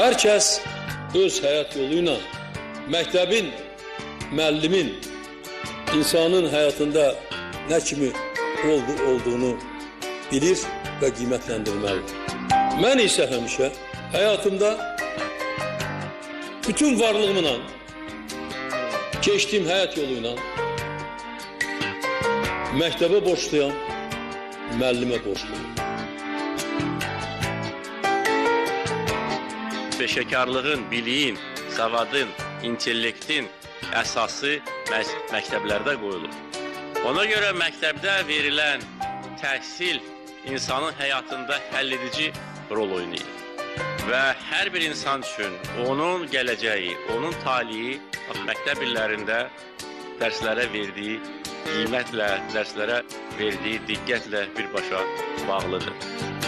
Hər kəs öz həyat yolu ilə məktəbin, insanın həyatında nə kimi oldu, olduğunu bilir və qiymətləndirməlidir. Mən isə həmişə həyatımda bütün varlığımla keçdiyim həyat yolu ilə məktəbə borçluyam, müəllimə borçluyam. Peşəkarlığın, biliyin, savadın, intellektin əsası məs- məktəblərdə qoyulur. Ona görə məktəbdə verilən təhsil insanın həyatında həlledici rol oynayır. Və hər bir insan üçün onun gələcəyi, onun taliyi məktəb illərində dərslərə verdiyi qiymətlə, dərslərə verdiyi diqqətlə birbaşa bağlıdır.